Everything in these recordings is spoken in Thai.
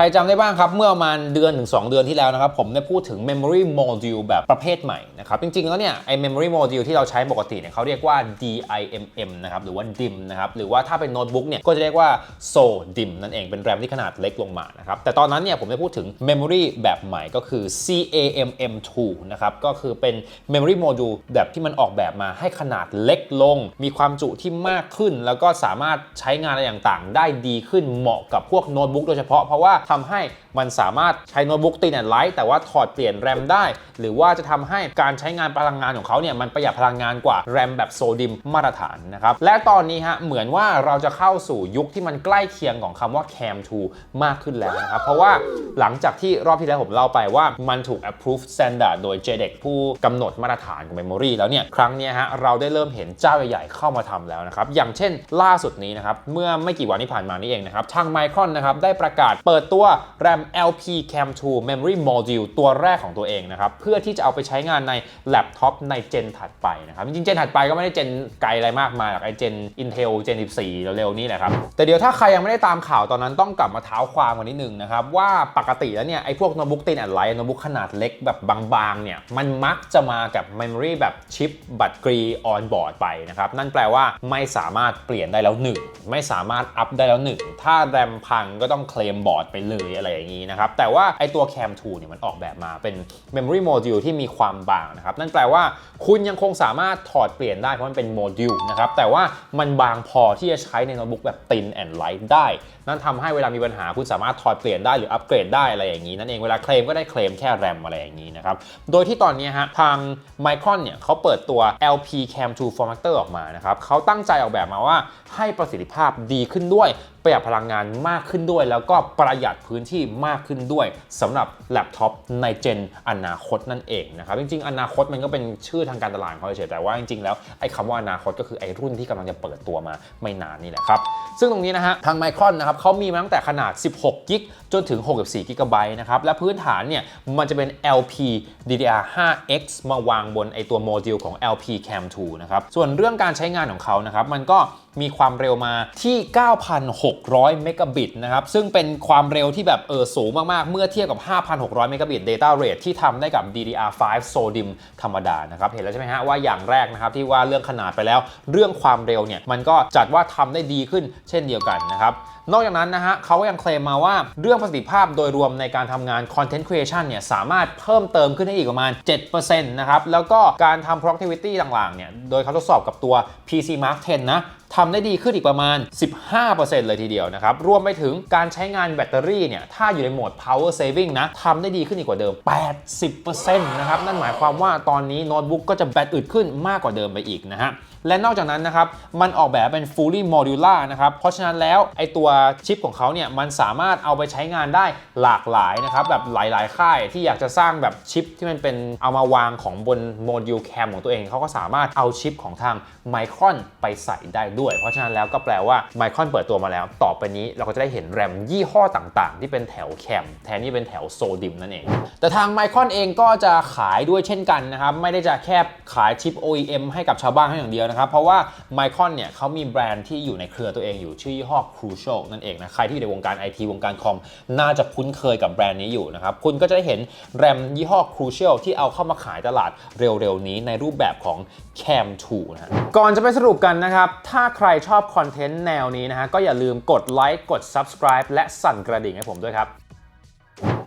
รจำได้บ้างครับ เมื่อประมาณเดือนถึง 2 เดือนที่แล้วนะครับ ผมได้พูดถึง memory module แบบประเภทใหม่นะครับ จริง ๆ แล้วเนี่ยไอ้ memory module ที่เราใช้ปกติเนี่ยเขาเรียกว่า DIMM นะครับ หรือว่า DIM นะครับ หรือว่าถ้าเป็นโน้ตบุ๊กเนี่ย ก็จะเรียกว่า SO DIM นั่นเองเป็นแรมที่ขนาดเล็กลงมานะครับ แต่ตอนนั้นเนี่ยผมได้พูดถึง memory แบบใหม่ก็คือ CAMM2 นะครับ ก็คือเป็น memory module แบบที่มันออกแบบมาให้ขนาดเล็กลง มีความจุที่มากขึ้น แล้วก็สามารถใช้งานอะไรต่างๆ ได้ดีขึ้นเหมาะกับพวกโน้ตบุ๊กโดยเฉพาะเพราะว่าทำให้มันสามารถใช้โน้ตบุ๊กตีนไลท์แต่ว่าถอดเปลี่ยนแรมได้ หรือว่าจะทำให้การใช้งานพลังงานของเขาเนี่ยมันประหยัดพลังงานกว่าแรมแบบโซดิมมาตรฐานนะครับและตอนนี้ฮะเหมือนว่าเราจะเข้าสู่ยุคที่มันใกล้เคียงของคำว่า Cam 2 มากขึ้นแล้วนะครับ เพราะว่าหลังจากที่รอบที่แล้วผมเล่าไปว่ามันถูก approved standard โดย JEDEC ผู้กำหนดมาตรฐานของ memory แล้วเนี่ยครั้งนี้ฮะเราได้เริ่มเห็นเจ้าใหญ่ๆเข้ามาทำแล้วนะครับอย่างเช่นล่าสุดนี้นะครับเมื่อไม่กี่วันที่ผ่านมานี่เองนะครับทาง Micron นะครับได้ประกาศเปิดตัวัว RAM LP Cam 2 Memory Module ตัวแรกของตัวเองนะครับ เพื่อที่จะเอาไปใช้งานในแล็ปท็อปในเจนถัดไปนะครับ จริงๆ เจนถัดไปก็ไม่ได้เจนไกลอะไรมากมายหรอกไอเจน Intel เจน14 เร็วๆ นี้แหละครับ แต่เดี๋ยวถ้าใครยังไม่ได้ตามข่าวตอนนั้นต้องกลับมาเท้าความกันนิดนึงนะครับ ว่าปกติแล้วเนี่ยไอพวกโน้ตบุ๊กตินแอนไลท์โน้ตบุ๊กขนาดเล็กแบบบางๆเนี่ยมันมักจะมากับ Memory แบบชิปบัตรกรีออนบอร์ดไปนะครับนั่นแปลว่าไม่สามารถเปลี่ยนได้แล้ว 1 ไม่สามารถอัพได้แล้ว 1 ถ้าแรมพังก็ต้องเคลมบอร์ดไปเลยอะไรอย่างนี้นะครับ แต่ว่าไอตัว Cam 2เนี่ยมันออกแบบมาเป็น Memory Module ที่มีความบางนะครับ นั่นแปลว่าคุณยังคงสามารถถอดเปลี่ยนได้เพราะมันเป็นโมดูลนะครับ แต่ว่ามันบางพอที่จะใช้ในโน้ตบุ๊กแบบตินแอนไลท์ได้ นั่นทำให้เวลามีปัญหาคุณสามารถถอดเปลี่ยนได้หรืออัปเกรดได้อะไรอย่างนี้ นั่นเองเวลาเคลมก็ได้เคลมแค่แรมอะไรอย่างนี้นะครับ โดยที่ตอนนี้ฮะทาง Micron เนี่ยเขาเปิดตัว LP Cam 2 Formatter ออกมานะครับเขาตั้งใจออกแบบมาว่าให้ประสิทธิภาพดีขึ้นด้วยประหยัดพลังงานมากขึ้นด้วย แล้วก็ประหยัดพื้นที่มากขึ้นด้วยสำหรับแล็ปท็อปในเจนอนาคตนั่นเองนะครับจริงๆ อนาคตมันก็เป็นชื่อทางการตลาดของเขาเฉยแต่ว่าจริงๆ แล้วไอ้คำว่าอนาคตก็คือไอ้รุ่นที่กำลังจะเปิดตัวมาไม่นานนี่แหละครับซึ่งตรงนี้นะฮะทาง Micron นะครับเขามีมาตั้งแต่ขนาด 16 กิกจนถึง 64 กิกะไบต์นะครับและพื้นฐานเนี่ยมันจะเป็น LP DDR5X มาวางบนไอตัวโมดูลของ LP Cam 2นะครับส่วนเรื่องการใช้งานของเขานะครับมันก็ มีความเร็วมาที่ 9,600 เมกะบิตนะครับ ซึ่งเป็นความเร็วที่แบบเออสูงมาก ๆ เมื่อเทียบกับ 5,600 เมกะบิต Data Rate ที่ทำได้กับ DDR5 SODIMM ธรรมดานะครับ เห็นแล้วใช่ไหมฮะว่าอย่างแรกนะครับที่ว่าเรื่องขนาดไปแล้ว เรื่องความเร็วเนี่ยมันก็จัดว่าทำได้ดีขึ้นเช่นเดียวกันนะครับนอกจากนั้นนะฮะเขาก็ยังเคลมมาว่าเรื่องประสิทธิภาพโดยรวมในการทำงาน Content Creation เนี่ยสามารถเพิ่มเติมขึ้นได้อีกประมาณ 7%นะครับ แล้วก็การทำ Productivity ต่างๆเนี่ย โดยเขาทดสอบกับตัว PC Mark 10 นะทำได้ดีขึ้นอีกประมาณ 15%เลยทีเดียวนะครับ รวมไปถึงการใช้งานแบตเตอรี่เนี่ย ถ้าอยู่ในโหมด power saving นะทำได้ดีขึ้นอีกกว่าเดิม 80%นะครับ นั่นหมายความว่าตอนนี้โน้ตบุ๊กก็จะแบตอึดขึ้นมากกว่าเดิมไปอีกนะฮะและนอกจากนั้นนะครับ มันออกแบบเป็น fully modular นะครับ เพราะฉะนั้นแล้วไอตัวชิปของเขาเนี่ย มันสามารถเอาไปใช้งานได้หลากหลายนะครับ แบบหลาย ๆ ค่ายที่อยากจะสร้างแบบชิปที่มันเป็นเอามาวางของบนโมดูลแคมของตัวเอง เขาก็สามารถเอาชิปของทาง Micron ไปใส่ได้ด้วย เพราะฉะนั้นแล้วก็แปลว่า Micron เปิดตัวมาแล้ว ต่อไปนี้เราก็จะได้เห็นแรมยี่ห้อต่างๆ ที่เป็นแถวแคมแทนที่เป็นแถวโซดิมนั่นเอง แต่ทาง Micron เองก็จะขายด้วยเช่นกันนะครับ ไม่ได้จะแค่ขายชิป OEM ให้กับชาวบ้านเท่อย่างเดียวนะครับ เพราะว่า Micron เนี่ยเขามีแบรนด์ที่อยู่ในเครือตัวเองอยู่ชื่อยี่ห้อ Crucial นั่นเองนะใครที่อยู่ในวงการ IT วงการคอมน่าจะคุ้นเคยกับแบรนด์นี้อยู่นะครับคุณก็จะได้เห็นแรมยี่ห้อ Crucial ที่เอาเข้ามาขายตลาดเร็วๆนี้ในรูปแบบของ Cam 2นะฮะก่อนจะไปสรุปกันนะครับ ถ้าใครชอบคอนเทนต์แนวนี้นะฮะก็อย่าลืมกดไลค์กด Subscribe และสั่นกระดิ่งให้ผมด้วยครับ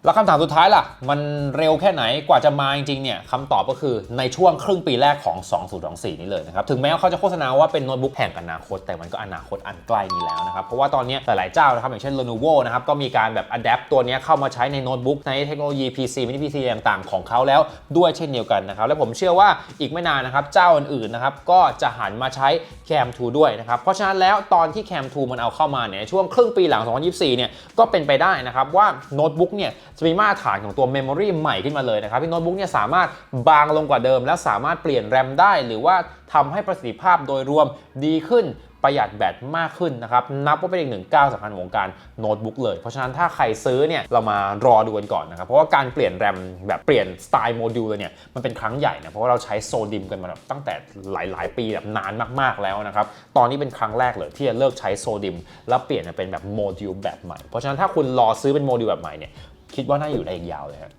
แล้วคำถามสุดท้ายล่ะ มันเร็วแค่ไหนกว่าจะมาจริงๆเนี่ยคำตอบก็คือในช่วงครึ่งปีแรกของ 2024 นี้เลยนะครับ ถึงแม้ว่าเขาจะโฆษณาว่าเป็นโน้ตบุ๊กแห่งอนาคต แต่มันก็อนาคตอันใกล้นี้แล้วนะครับ เพราะว่าตอนนี้หลายๆเจ้านะครับ อย่างเช่น Lenovo นะครับก็มีการแบบ adapt ตัวนี้เข้ามาใช้ในโน้ตบุ๊กในเทคโนโลยี PC mini PC ต่างๆ ของเขาแล้วด้วยเช่นเดียวกันนะครับและผมเชื่อว่าอีกไม่นานนะครับเจ้าอื่นๆนะครับก็จะหันมาใช้ Cam 2ด้วยนะครับเพราะฉะนั้นแล้วตอนที่ Cam 2มันเอาเข้ามาเนี่ยช่วงครึ่งปีหลัง 2024 เนี่ยก็เป็นไปได้นะครับว่าโน้ตบุ๊กเนี่ยจะมีมาตรฐานของตัวเมมโมรีใหม่ขึ้นมาเลยนะครับที่โน้ตบุ๊กเนี่ยสามารถบางลงกว่าเดิม และสามารถเปลี่ยนแรมได้ หรือว่าทำให้ประสิทธิภาพโดยรวมดีขึ้นประหยัดแบตมากขึ้นนะครับ นับว่าเป็นอีกหนึ่งก้าวสำคัญของวงการโน้ตบุ๊กเลย เพราะฉะนั้นถ้าใครซื้อเนี่ยเรามารอดูกันก่อนนะครับ เพราะว่าการเปลี่ยนแรมแบบเปลี่ยนสไตล์โมดูลเลยเนี่ยมันเป็นครั้งใหญ่นะเพราะว่าเราใช้โซดิมกันมาแบบตั้งแต่หลาย ๆ ปีแบบนานมากๆแล้วนะครับ ตอนนี้เป็นครั้งแรกเลยที่จะเลิกใช้โซดิม แล้วเปลี่ยนมาเป็นแบบโมดูลแบบใหม่ เพราะฉะนั้นถ้าคุณรอซื้อเป็นโมดูลแบบใหม่เนี่ย คิดว่าน่าอยู่ได้อีกยาวเลยครับ